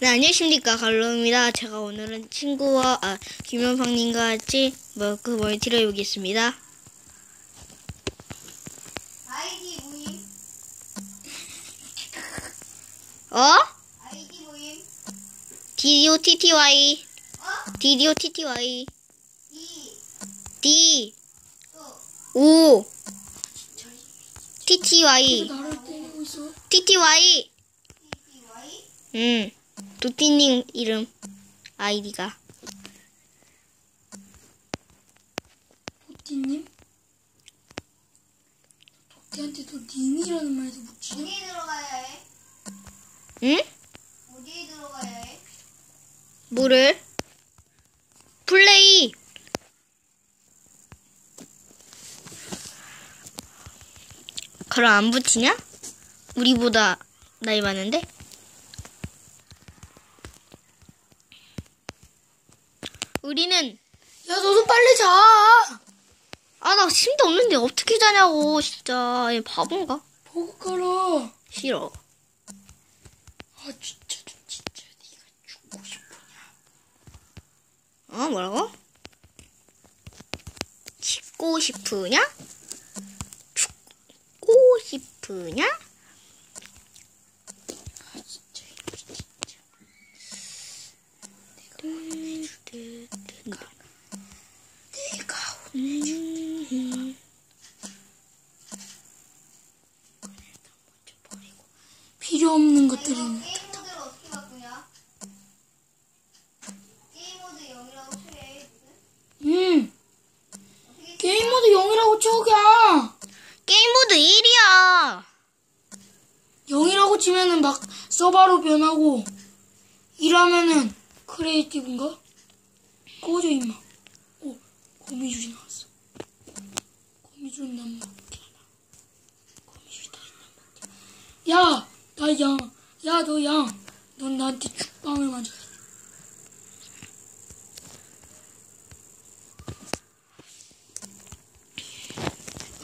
네, 안녕하십니까. 갈로입니다. 제가 오늘은 친구와, 아, 김현방님과 같이, 뭐, 그 멀티를 해보겠습니다. 아이디 모임, 어? 아이디 모임, DDOTTY, 어? DDOTTY, 이, D, 또, O, TTY. TTY, TTY, 음, 도티님 이름, 아이디가. 도티님? 도티한테 도 님이라는 말도 묻히냐? 어디에 들어가야 해? 응? 어디에 들어가야 해? 뭐를? 플레이! 그럼 안 붙이냐? 우리보다 나이 많은데? 우리는 야, 너도 빨리 자! 아나 침대 없는데 어떻게 자냐고 진짜 얘 바본가? 보고 가라. 싫어 아, 진짜, 좀 진짜, 네가 죽고 싶으냐? 어 뭐라고? 죽고 싶으냐? 죽고 싶으냐? 아, 진짜, 이거 진짜. 내가 음. 필요 없는 것들은 게임 모드 0이라고 쳐야 음 어떻게 게임 모드 0이라고 쳐야. 게임 모드 1이야. 0이라고 치면은 막 서바로 변하고 1하면은 크리에이티브인가? 꺼져 임마. 오 거미줄이 나왔어. 거미줄은 난 먹게 하나 거미줄이 다 있나 먹게 야 나양야 너 양. 넌 나한테 죽방을 맞아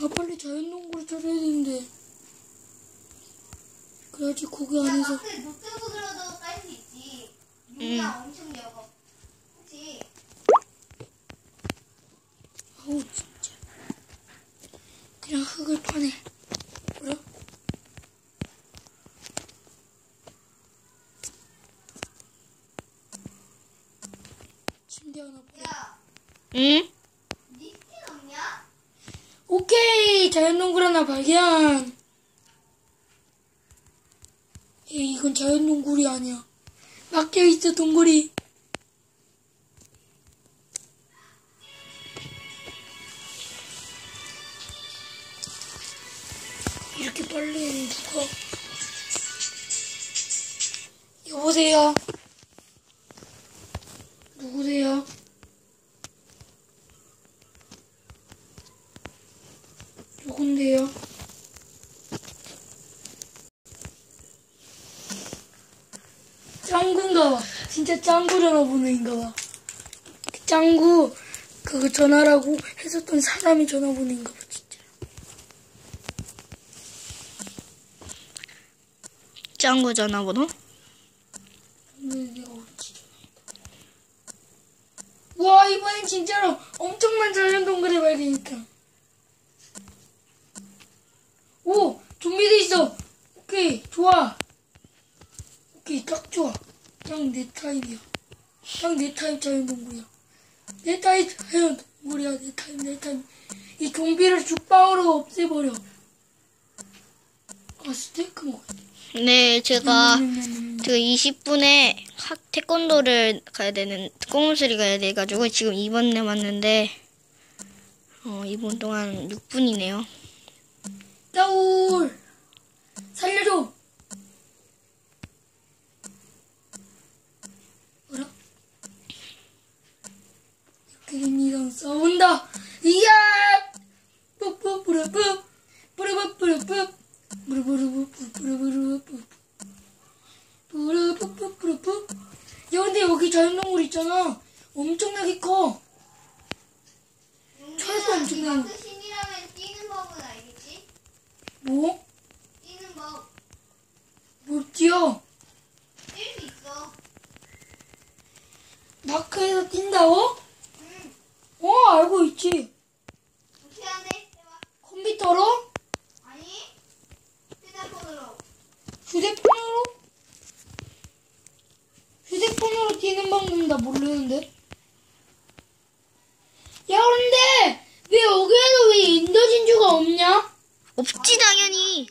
아 빨리 자연농구를 찾아야 되는데. 그래야지 야, 안에서. 마크 노트북으로도 깔수 있지. 용량 엄청 적어. 그치? 아우 진짜. 그냥 흙을 파네 뭐야? 침대 하나 버려 야, 응? 오케이 자연농굴 하나 발견 에이 이건 자연농굴이 아니야 막혀있어 동굴이 이렇게 빨리 누가 여보세요? 누군데요? 짱구인가 봐. 진짜 짱구 전화번호인가 봐. 그 짱구 그거 전화라고 했었던 사람이 전화번호인가 봐 진짜. 짱구 전화번호? 와 이번엔 진짜로 엄청난 자연 동굴에 발견했다. 오 좀비도 있어. 오케이 좋아. 오케이 딱 좋아. 딱내 타입이야. 딱내 타입 자연 동굴이야. 내 타입 자연 동굴이야. 내 타입 내 타입. 이 좀비를 죽방으로 없애버려. 아 스테이크 먹어야 돼. 네 제가 음, 그 20분에 학 태권도를 가야 되는 공무술이 가야 돼가지고 지금 2번 남았는데 어 2분 동안 6분이네요 나올 살려줘 뭐라? 그니랑 싸운다 이야 뿌뿌뿌르뿌 뿌르뿌뿌르뿌 뿌르뿌르뿌뿌르뿌르뿌 뿌르뿌뿌뿌르뿌 야 근데 여기 자연동굴 있잖아 엄청나게 커 최소 엄청나게 마크 신이라면 뛰는 법은 알겠지? 뭐? 뛰는 법. 못 뛰어 뛸 수 있어. 마크에서 뛴다고? 응. 어, 알고 있지. 어떻게 하네? 해봐. 컴퓨터로? 아니, 휴대폰으로. 휴대폰으로? 휴대폰으로 뛰는 방법 나 모르는데. 야, 그런데 왜 여기에도 왜 인더 진주가 없냐? 없지 당연히.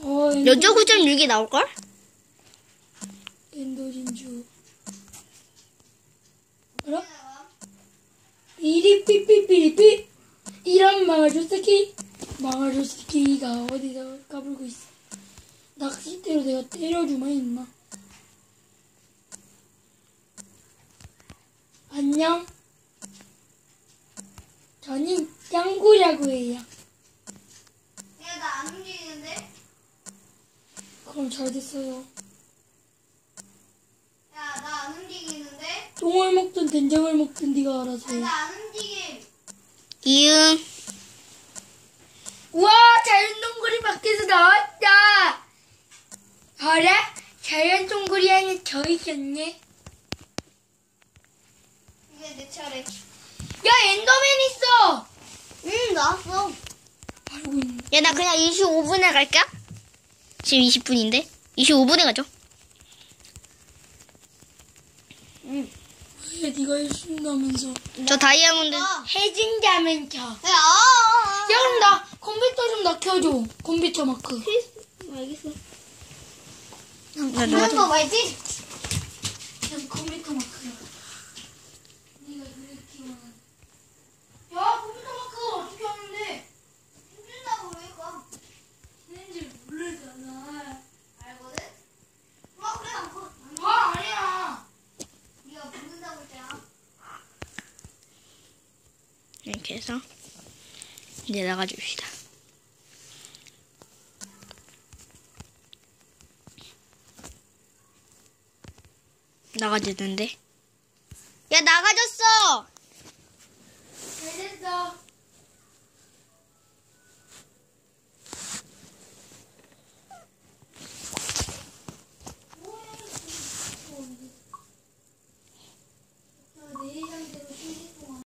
어, 여자 9.6이 나올걸? 인더 진주. 알아? 이리 삐삐삐리삐. 이런 망아줄 새끼 망아줄 새끼가 어디서 까불고 있어? 낚싯대로 내가 때려주마 임마. 안녕. 저는 짱구라고 해요. 야, 나 안 움직이는데? 그럼 잘 됐어요 야, 나 안 똥을 먹든 된장을 먹든 네가 알아서 야, 해나 안 움직임. 이응. 우와 자연 동굴이 밖에서 나왔다 어라? 자연 동굴이 안에 저 있었네 이제 내 차례. 야 엔더맨 있어 응, 나왔어. 알고 있네 야 나 그냥 25분에 갈까? 지금 20분인데 25분에 가죠. 왜 네가 해준다면서 저 다이아몬드. 야, 아, 아, 아. 야 그럼 나 컴퓨터 좀 낚여줘 컴퓨터 마크 알겠어. 나거 말지? 그냥 컴퓨터 마크야 네가 그렇게 원하는 야 컴퓨터 마크 어떻게 하는데 힘들다고 그러니까. 했는지 모르잖아 알거든? 어, 그래, 안 보. 아 아니야 네가 모른다고 했잖아. 해서 이제 나가줍시다. 나가지는데? 야 나가졌어.